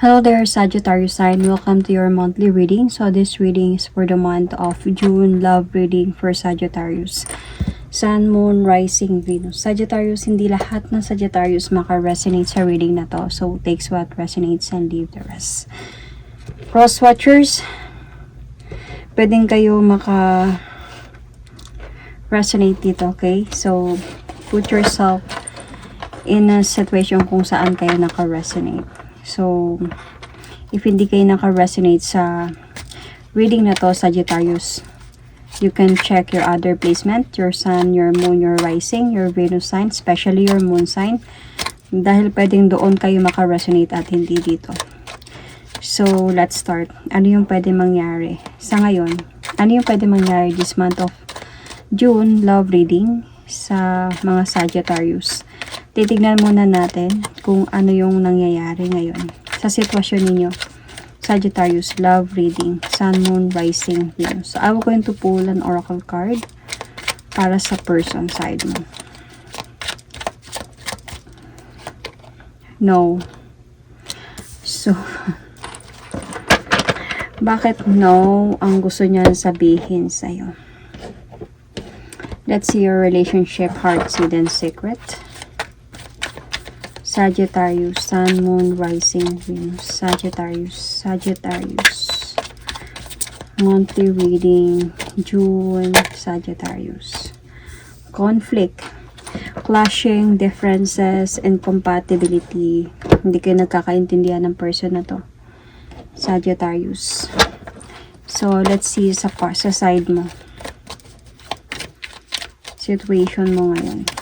Hello there, Sagittarius sign. Welcome to your monthly reading. So this reading is for the month of June. Love reading for Sagittarius. Sun, Moon, Rising, Venus. Sagittarius, hindi lahat ng Sagittarius maka-resonate sa reading na to. So takes what resonates and leave the rest. Cross watchers, pwedeng kayo maka resonate dito, okay? So put yourself in a situation kung saan kayo naka-resonate. So, if hindi kayo naka-resonate sa reading na to, Sagittarius, you can check your other placement, your sun, your moon, your rising, your Venus sign, especially your moon sign. Dahil pwedeng doon kayo maka-resonate at hindi dito. So, let's start. Ano yung pwede mangyari sa ngayon? Ano yung pwede mangyari this month of June love reading sa mga Sagittarius? Titignan muna natin kung ano yung nangyayari ngayon sa sitwasyon ninyo. Sagittarius, love reading, sun, moon, rising, Venus. So, I will going to pull an oracle card para sa person side mo. No. So, bakit no ang gusto niya sabihin sa'yo? Let's see your relationship, heart, hidden secret. Sagittarius, Sun, Moon, Rising, Venus, Sagittarius, Sagittarius. Monthly reading, June, Sagittarius. Conflict, clashing, differences, incompatibility. Hindi kayo nagkakaintindihan ng person na to. Sagittarius. So, let's see sa, sa side mo. Situation mo ngayon.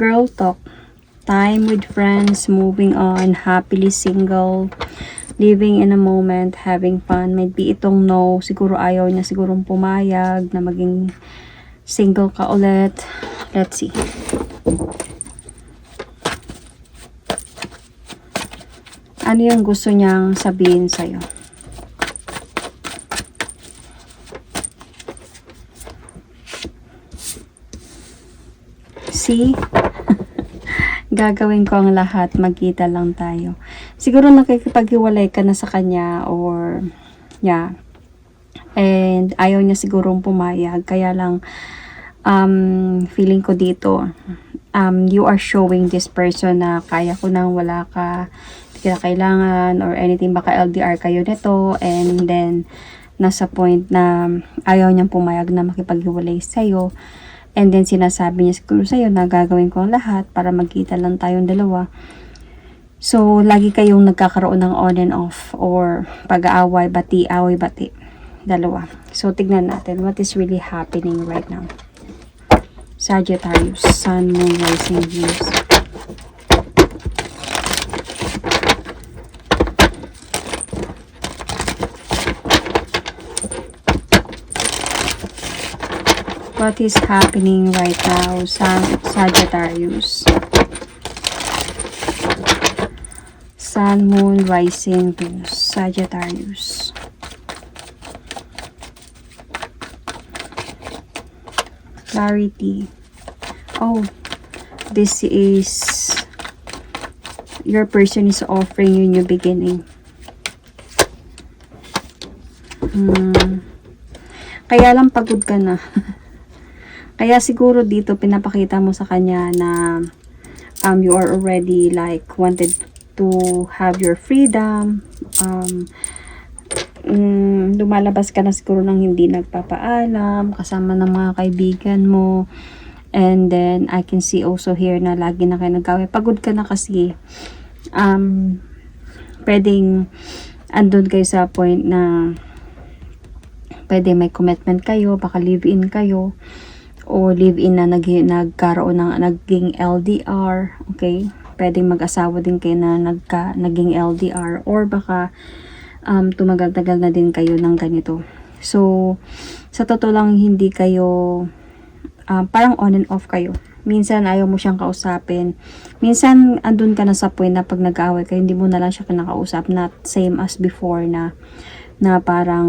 Girl talk. Time with friends, moving on, happily single, living in a moment, having fun. Might be itong no, siguro ayaw niya sigurong pumayag na maging single ka ulit. Let's see. Ano yung gusto niyang sabihin sa'yo? See? Gagawin ko ang lahat, magkita lang tayo. Siguro nakikipaghiwalay ka na sa kanya or yeah. And ayaw niya sigurong pumayag. Kaya lang um, feeling ko dito um, you are showing this person na kaya ko nang wala ka hindi ka kailangan or anything baka LDR kayo nito and then nasa point na ayaw niyang pumayag na makipaghiwalay sa'yo And then sinasabi niya siguro sa'yo na gagawin ko ang lahat para magkita lang tayong dalawa. So, lagi kayong nagkakaroon ng on and off or pag-aaway, bati, away, bati. Dalawa. So, tignan natin what is really happening right now. Sagittarius, Sun, Moon, Rising, Venus. What is happening right now, Sag Sagittarius? Sun, Moon, Rising, Venus, Sagittarius. Clarity. Oh, this is your person is offering you new beginning. Hmm. Kaya lang pagod ka na. Kaya siguro dito pinapakita mo sa kanya na um, you are already like wanted to have your freedom. Um, mm, lumalabas ka na siguro ng hindi nagpapaalam, kasama ng mga kaibigan mo. And then, I can see also here na lagi na kayo nagkawin. Pagod ka na kasi. Um, pwedeng andun kayo sa point na pwede may commitment kayo, baka live-in kayo o live-in na nag nagkaroon ng naging LDR, okay? Pwedeng mag-asawa din kayo na nagka, naging LDR or baka um, tumagal-tagal na din kayo ng ganito. So, sa totoo lang hindi kayo um, parang on and off kayo. Minsan ayaw mo siyang kausapin. Minsan andun ka na sa point na pag nag-aaway kayo, hindi mo na lang siya kinakausap. Not same as before na na parang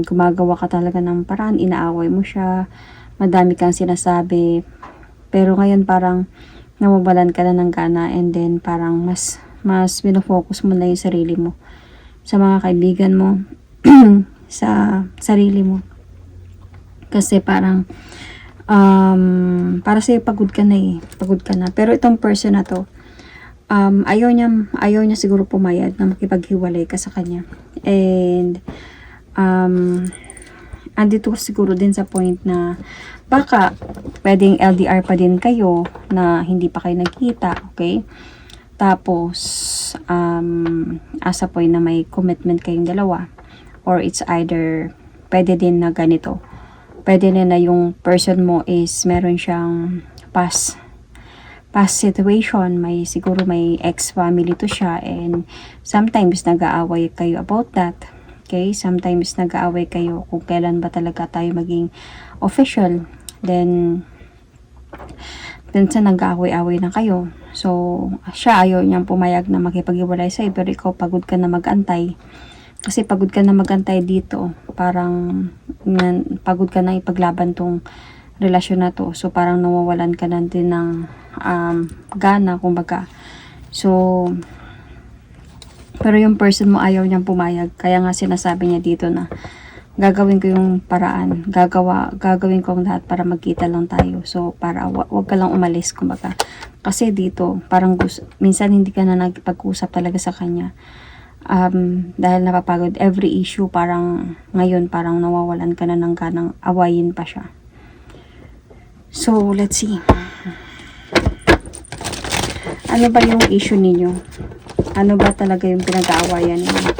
gumagawa ka talaga ng paraan, inaaway mo siya, madami kang sinasabi, Pero ngayon parang nawawalan ka na ng gana and then parang mas mas minofocus mo na yung sarili mo sa mga kaibigan mo sa sarili mo. Kasi parang um, para sa'yo pagod ka na eh. Pagod ka na. Pero itong person na to um, ayaw niya ayaw niya siguro pumayag na makipaghiwalay ka sa kanya. And um, andito siguro din sa point na baka pwedeng LDR pa din kayo na hindi pa kayo nagkita, okay? Tapos, um, as a point na may commitment kayong dalawa or it's either pwede din na ganito. Pwede din na yung person mo is meron siyang past past situation, may siguro may ex-family to siya and sometimes nag-aaway kayo about that. Okay? Sometimes nag-aaway kayo kung kailan ba talaga tayo maging official. Then, then sa nag-aaway-aaway na kayo. So, siya ayaw niyang pumayag na makipag-iwalay sa'yo pero ikaw pagod ka na mag-antay. Kasi pagod ka na mag-antay dito. Parang pagod ka na ipaglaban tong relasyon na to. So, parang nawawalan ka na din ng um, gana, kumbaga. So, pero yung person mo ayaw niyang pumayag. Kaya nga sinasabi niya dito na gagawin ko yung paraan. Gagawa, gagawin ko ang lahat para magkita lang tayo. So, para wa, wag ka lang umalis, kumbaga. Kasi dito, parang gusto, minsan hindi ka na nagpag-usap talaga sa kanya. Um, dahil napapagod, every issue parang ngayon parang nawawalan ka na ng ganang awayin pa siya. So, let's see. Ano ba yung issue ninyo? Ano ba talaga yung pinag-aawayan ninyo?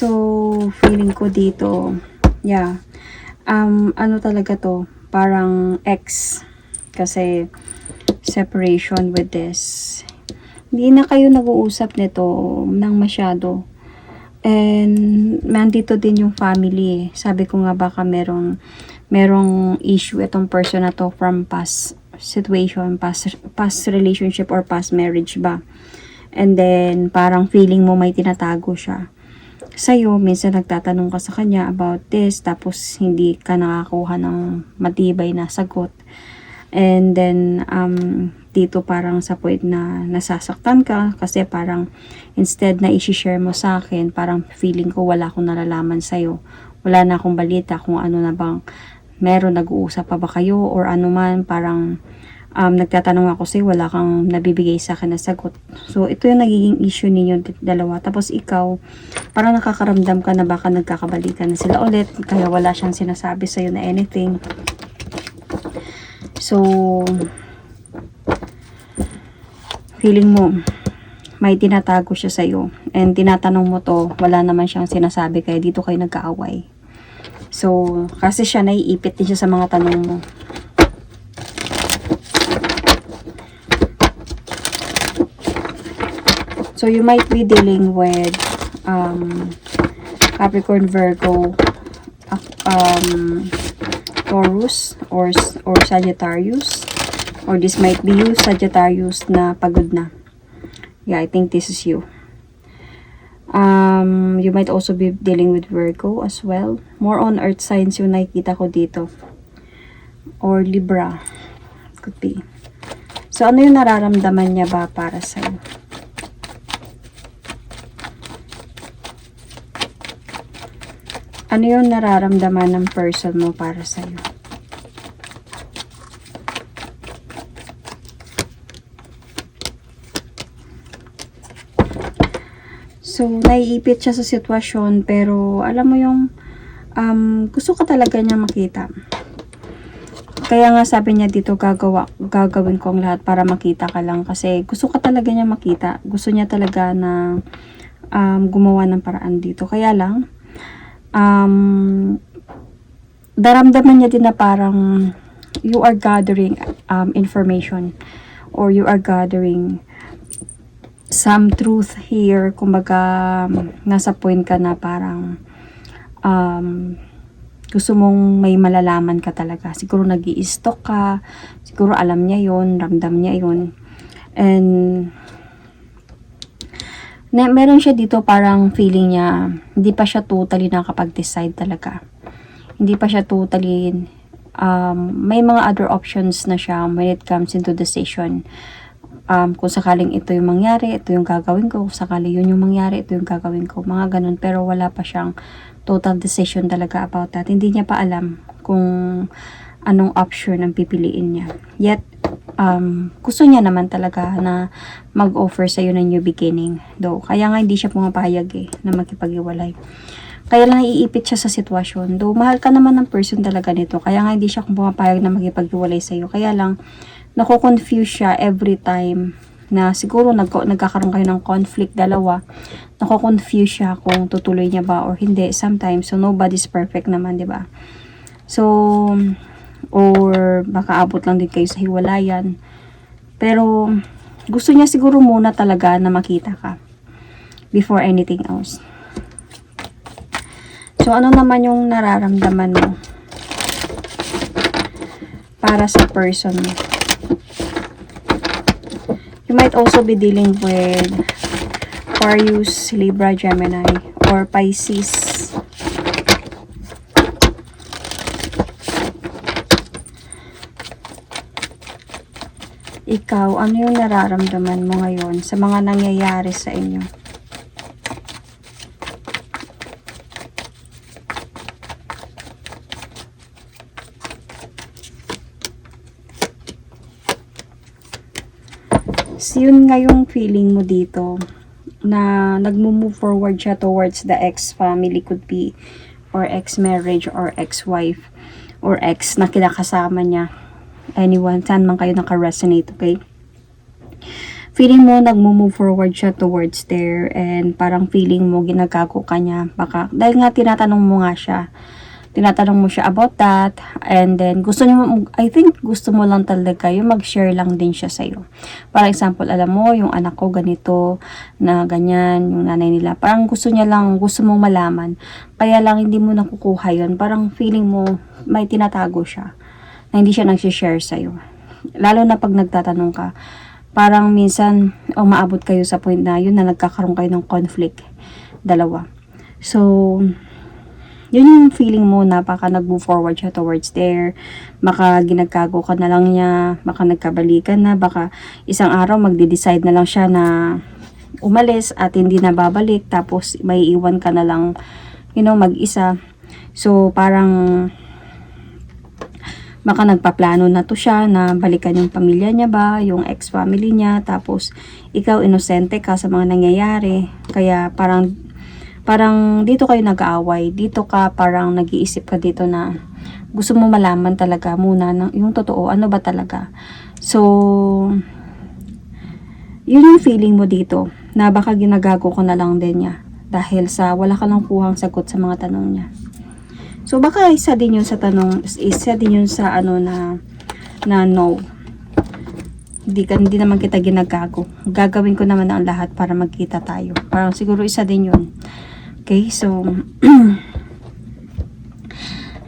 So, feeling ko dito, yeah, um, ano talaga to, parang ex, kasi separation with this. Hindi na kayo nag-uusap nito ng masyado. And, nandito din yung family. eh. Sabi ko nga baka merong, merong issue itong person na to from past situation, past, past relationship or past marriage ba. And then, parang feeling mo may tinatago siya sa'yo, minsan nagtatanong ka sa kanya about this, tapos hindi ka nakakuha ng matibay na sagot. And then, um, dito parang sa point na nasasaktan ka kasi parang instead na isi-share mo sa akin, parang feeling ko wala akong nalalaman sa'yo. Wala na akong balita kung ano na bang meron, nag-uusap pa ba kayo or ano man, parang um, nagtatanong ako sa'yo, wala kang nabibigay sa akin na sagot. So, ito yung nagiging issue ninyo dalawa. Tapos ikaw, parang nakakaramdam ka na baka nagkakabalikan na sila ulit, kaya wala siyang sinasabi sa'yo na anything. So, feeling mo, may tinatago siya sa'yo. And tinatanong mo to, wala naman siyang sinasabi, kaya dito kayo nagkaaway. So, kasi siya naiipit din siya sa mga tanong mo. So, you might be dealing with um, Capricorn, Virgo, um, Taurus, or, or Sagittarius. Or this might be you, Sagittarius, na pagod na. Yeah, I think this is you. Um, you might also be dealing with Virgo as well. More on earth signs yung nakikita ko dito. Or Libra. Could be. So, ano yung nararamdaman niya ba para sa'yo? Ano yung nararamdaman ng person mo para sa'yo? So, naiipit siya sa sitwasyon pero alam mo yung um, gusto ka talaga niya makita. Kaya nga sabi niya dito gagawa, gagawin ko ang lahat para makita ka lang kasi gusto ka talaga niya makita. Gusto niya talaga na um, gumawa ng paraan dito. Kaya lang, um, daramdaman niya din na parang you are gathering um, information or you are gathering some truth here, kumbaga, nasa point ka na parang, um, gusto mong may malalaman ka talaga. Siguro nag stalk ka, siguro alam niya yon ramdam niya yon And, na, meron siya dito parang feeling niya, hindi pa siya totally nakapag-decide talaga. Hindi pa siya totally, um, may mga other options na siya when it comes into decision. Um, kung sakaling ito yung mangyari, ito yung gagawin ko. Kung sakaling yun yung mangyari, ito yung gagawin ko. Mga ganun. Pero wala pa siyang total decision talaga about that. Hindi niya pa alam kung anong option ang pipiliin niya. Yet, um, gusto niya naman talaga na mag-offer sa iyo ng new beginning. Though, kaya nga hindi siya pumapayag eh, na makipag-iwalay. Kaya lang naiipit siya sa sitwasyon. Though, mahal ka naman ng person talaga nito. Kaya nga hindi siya pumapayag na makipag-iwalay sa iyo. Kaya lang, nako-confuse siya every time na siguro nag nagkakaroon kayo ng conflict dalawa, nako-confuse siya kung tutuloy niya ba or hindi sometimes. So, nobody's perfect naman, di ba? So, or baka abot lang din kayo sa hiwalayan. Pero, gusto niya siguro muna talaga na makita ka before anything else. So, ano naman yung nararamdaman mo para sa person mo? You might also be dealing with Aquarius, Libra, Gemini, or Pisces. Ikaw, ano yung nararamdaman mo ngayon sa mga nangyayari sa inyo? So, yun nga yung feeling mo dito na nagmo-move forward siya towards the ex-family could be or ex-marriage or ex-wife or ex na kinakasama niya. Anyone, saan man kayo naka-resonate, okay? Feeling mo nagmo-move forward siya towards there and parang feeling mo ginagago ka niya. Baka, dahil nga tinatanong mo nga siya tinatanong mo siya about that and then gusto niyo I think gusto mo lang talaga yung mag-share lang din siya sa iyo. Para example, alam mo yung anak ko ganito na ganyan, yung nanay nila. Parang gusto niya lang, gusto mong malaman. Kaya lang hindi mo nakukuha yun. Parang feeling mo may tinatago siya na hindi siya nag-share sa iyo. Lalo na pag nagtatanong ka, parang minsan umaabot kayo sa point na yun na nagkakaroon kayo ng conflict dalawa. So, yun yung feeling mo na baka nag-move forward siya towards there, baka ginagkago ka na lang niya, baka nagkabalikan na, baka isang araw magde-decide na lang siya na umalis at hindi na babalik, tapos may iwan ka na lang, you know, mag-isa. So, parang baka nagpaplano na to siya na balikan yung pamilya niya ba, yung ex-family niya, tapos ikaw inosente ka sa mga nangyayari, kaya parang parang dito kayo nag-aaway, dito ka parang nag-iisip ka dito na gusto mo malaman talaga muna ng, yung totoo, ano ba talaga. So, yun yung feeling mo dito, na baka ginagago ko na lang din niya dahil sa wala ka lang kuhang sagot sa mga tanong niya. So, baka isa din yun sa tanong, isa din yun sa ano na, na no. Hindi, hindi naman kita ginagago. Gagawin ko naman ang lahat para magkita tayo. Parang siguro isa din yun. Okay, so,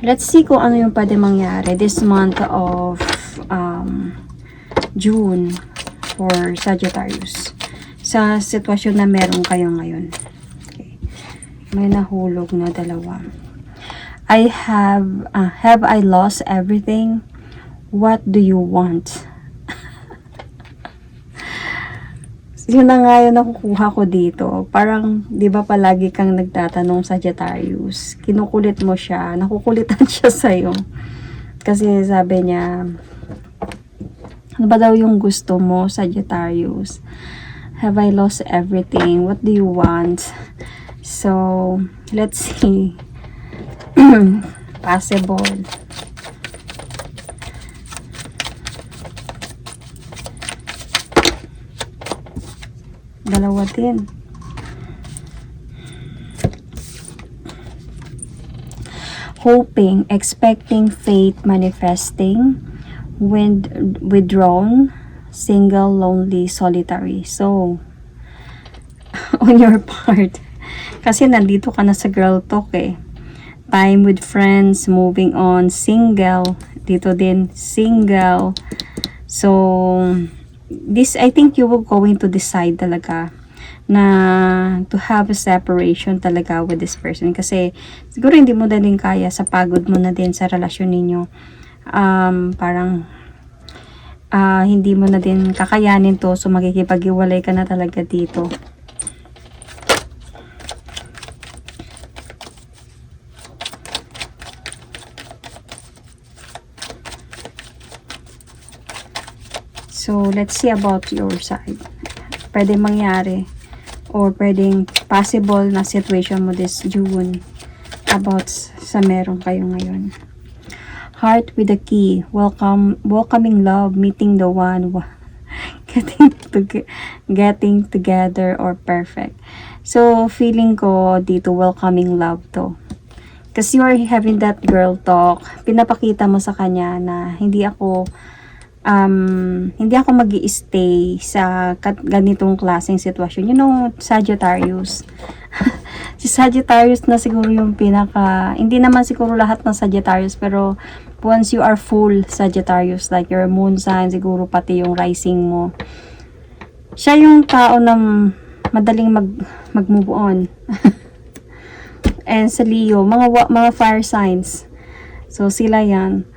let's see kung ano yung pwede mangyari this month of um, June for Sagittarius sa sitwasyon na meron kayo ngayon. Okay. May nahulog na dalawa. I have, uh, have I lost everything? What do you want? yun na nga yung nakukuha ko dito. Parang, di ba palagi kang nagtatanong sa Sagittarius, kinukulit mo siya, nakukulitan siya sa'yo. Kasi sabi niya, ano ba daw yung gusto mo, Sagittarius? Have I lost everything? What do you want? So, let's see. Possible. Dalawa din. Hoping, expecting, faith, manifesting, wind, withdrawn, single, lonely, solitary. So, on your part. Kasi nandito ka na sa girl talk eh. Time with friends, moving on, single. Dito din, single. So, this, I think you will going to decide talaga na to have a separation talaga with this person. Kasi, siguro hindi mo na din kaya sa pagod mo na din sa relasyon ninyo. Um, parang, ah, hindi mo na din kakayanin to. So, makikipag-iwalay ka na talaga dito. So, let's see about your side. Pwede mangyari or pwedeng possible na situation mo this June about sa meron kayo ngayon. Heart with a key. Welcome, welcoming love, meeting the one, getting to getting together or perfect. So, feeling ko dito welcoming love to. Kasi you are having that girl talk, pinapakita mo sa kanya na hindi ako um, hindi ako mag stay sa ganitong klaseng sitwasyon. You know, Sagittarius. si Sagittarius na siguro yung pinaka, hindi naman siguro lahat ng Sagittarius, pero once you are full Sagittarius, like your moon sign, siguro pati yung rising mo, siya yung tao na madaling mag, mag-move on. And sa Leo, mga, mga fire signs. So, sila yan.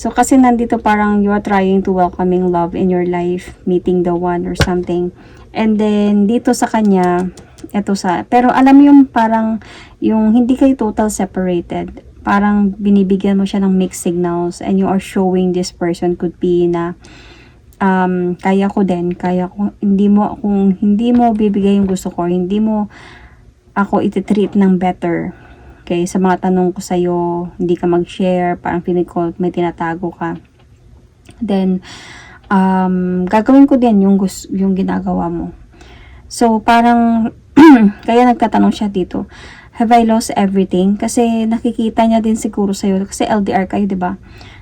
So, kasi nandito parang you are trying to welcoming love in your life, meeting the one or something. And then, dito sa kanya, eto sa, pero alam mo yung parang, yung hindi kayo total separated. Parang binibigyan mo siya ng mixed signals and you are showing this person could be na, um, kaya ko din, kaya ko, hindi mo, kung hindi mo bibigay yung gusto ko, hindi mo ako ititreat ng better. Okay, sa mga tanong ko sa'yo, hindi ka mag-share, parang feeling ko may tinatago ka. Then, um, gagawin ko din yung, yung ginagawa mo. So, parang, kaya nagtatanong siya dito, have I lost everything? Kasi nakikita niya din siguro sa'yo, kasi LDR kayo, di ba?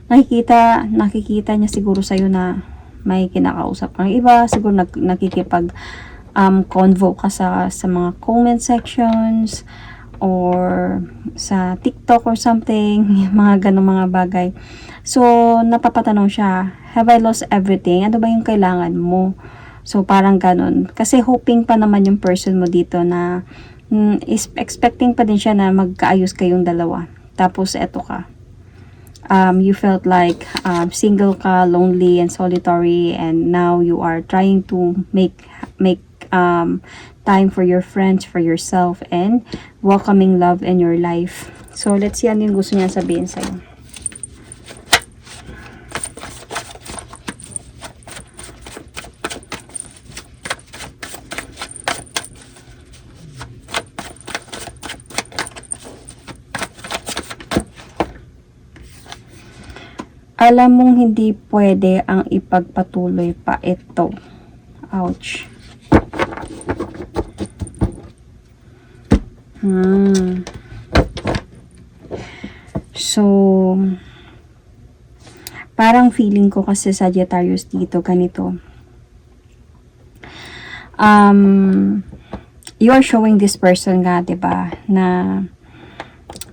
Nakikita, nakikita niya siguro sa'yo na may kinakausap kang iba, siguro nag, nakikipag um, convo ka sa, sa mga comment sections, or sa TikTok or something, mga ganong mga bagay. So, napapatanong siya, have I lost everything? Ano ba yung kailangan mo? So, parang ganon. Kasi hoping pa naman yung person mo dito na mm, is expecting pa din siya na magkaayos kayong dalawa. Tapos, eto ka. Um, you felt like um, single ka, lonely and solitary and now you are trying to make make um, time for your friends, for yourself, and welcoming love in your life. So, let's see ano yung gusto niya sabihin sa'yo. Alam mong hindi pwede ang ipagpatuloy pa ito. Ouch. Hmm. So, parang feeling ko kasi Sagittarius dito, ganito. Um, you are showing this person nga, ba, na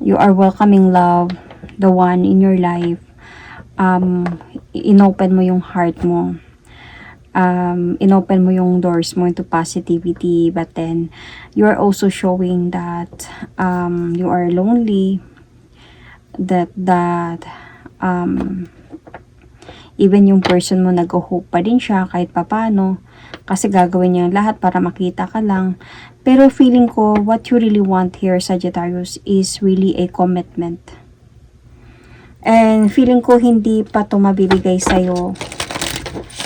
you are welcoming love, the one in your life. Um, inopen mo yung heart mo um, inopen mo yung doors mo into positivity but then you are also showing that um, you are lonely that that um, even yung person mo nag-hope pa din siya kahit papano kasi gagawin niya lahat para makita ka lang. Pero feeling ko what you really want here Sagittarius is really a commitment. And feeling ko hindi pa to mabibigay sa'yo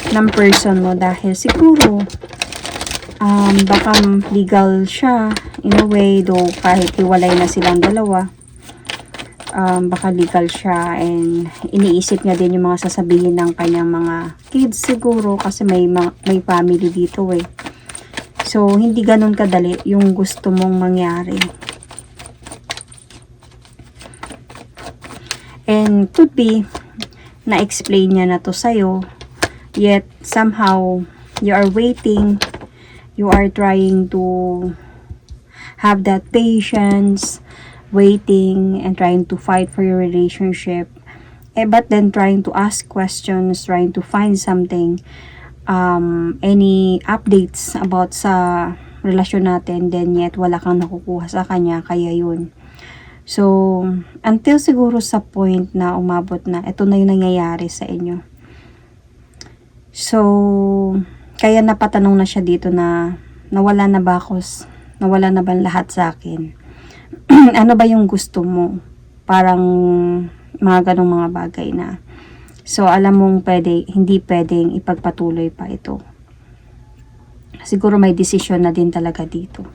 ng person mo dahil siguro um, baka legal siya. In a way though kahit hiwalay na silang dalawa um, baka legal siya and iniisip niya din yung mga sasabihin ng kanyang mga kids siguro kasi may, ma- may family dito eh. So hindi ganun kadali yung gusto mong mangyari. And could be na-explain niya na to sa'yo yet somehow you are waiting you are trying to have that patience, waiting, and trying to fight for your relationship. Eh, but then trying to ask questions, trying to find something, um, any updates about sa relasyon natin, then yet wala kang nakukuha sa kanya, kaya yun. So, until siguro sa point na umabot na, ito na yung nangyayari sa inyo. So, kaya napatanong na siya dito na, nawala na ba ako, nawala na ba ang lahat sa akin? ano ba yung gusto mo? Parang mga ganong mga bagay na. So, alam mong pwede, hindi pwedeng ipagpatuloy pa ito. Siguro may decision na din talaga dito.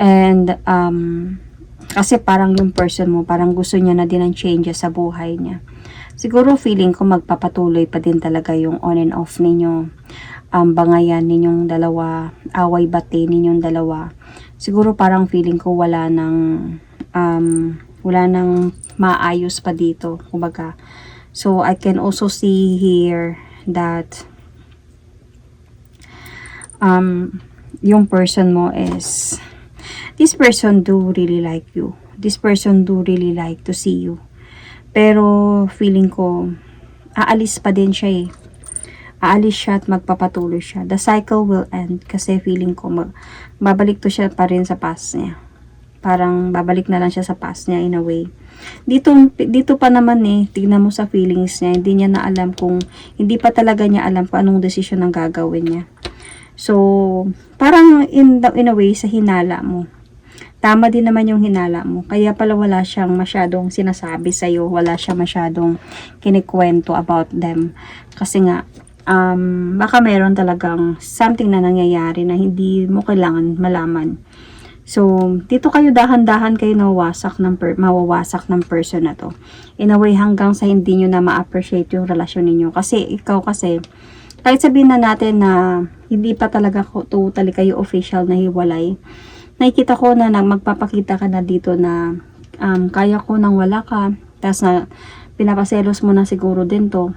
And, um, kasi parang yung person mo, parang gusto niya na din ng changes sa buhay niya. Siguro feeling ko magpapatuloy pa din talaga yung on and off ninyo. Um, bangayan ninyong dalawa, away bate ninyong dalawa. Siguro parang feeling ko wala nang, um, wala nang maayos pa dito. Kumbaga, so I can also see here that um, yung person mo is this person do really like you. This person do really like to see you. Pero feeling ko, aalis pa din siya eh. Aalis siya at magpapatuloy siya. The cycle will end kasi feeling ko mag, babalik to siya pa rin sa past niya. Parang babalik na lang siya sa past niya in a way. Dito, dito pa naman eh, tignan mo sa feelings niya, hindi niya na alam kung, hindi pa talaga niya alam kung anong decision ang gagawin niya. So, parang in, the, in a way, sa hinala mo, tama din naman yung hinala mo. Kaya pala wala siyang masyadong sinasabi sa'yo. Wala siya masyadong kinikwento about them. Kasi nga, um, baka meron talagang something na nangyayari na hindi mo kailangan malaman. So, dito kayo dahan-dahan kayo nawawasak ng, per, mawawasak ng person na to. In a way, hanggang sa hindi nyo na ma-appreciate yung relasyon ninyo. Kasi, ikaw kasi, kahit sabihin na natin na hindi pa talaga totally kayo official na hiwalay, nakikita ko na, na magpapakita ka na dito na um, kaya ko nang wala ka, tapos na pinapaselos mo na siguro din to,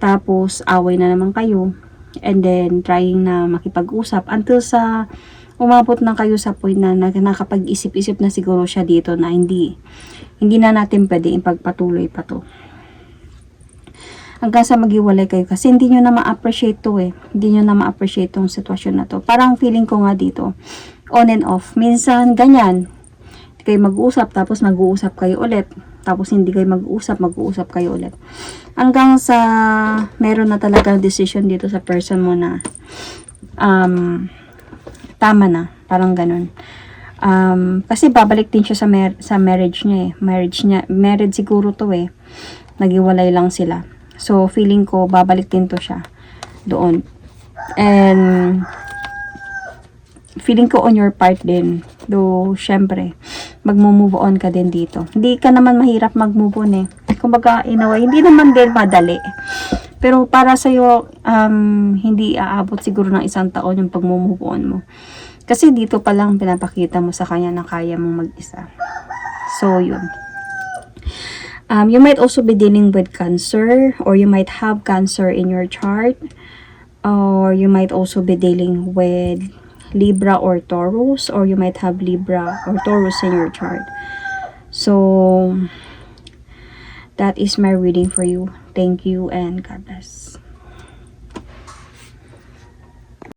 tapos away na naman kayo, and then trying na makipag-usap. Until sa umabot na kayo sa point na, na nakapag-isip-isip na siguro siya dito na hindi hindi na natin pwede ipagpatuloy pa to. Hanggang sa maghiwalay kayo. Kasi hindi nyo na ma-appreciate to eh. Hindi nyo na ma-appreciate tong sitwasyon na to. Parang feeling ko nga dito, on and off. Minsan, ganyan. Hindi kayo mag-uusap, tapos mag-uusap kayo ulit. Tapos hindi kayo mag-uusap, mag-uusap kayo ulit. Hanggang sa meron na talagang decision dito sa person mo na um, tama na. Parang ganun. Um, kasi babalik din siya sa, mar- sa marriage niya eh. Marriage niya, married siguro to eh. Nagiwalay lang sila. So, feeling ko, babalik din to siya doon. And, feeling ko on your part din. Though, syempre, magmo-move on ka din dito. Hindi ka naman mahirap mag-move on eh. Kumbaga, in a way, hindi naman din madali. Pero para sa'yo, um, hindi aabot siguro ng isang taon yung pag-move on mo. Kasi dito pa lang pinapakita mo sa kanya na kaya mong mag-isa. So, yun. Um, you might also be dealing with cancer or you might have cancer in your chart or you might also be dealing with Libra or Taurus or you might have Libra or Taurus in your chart. So that is my reading for you. Thank you and God bless.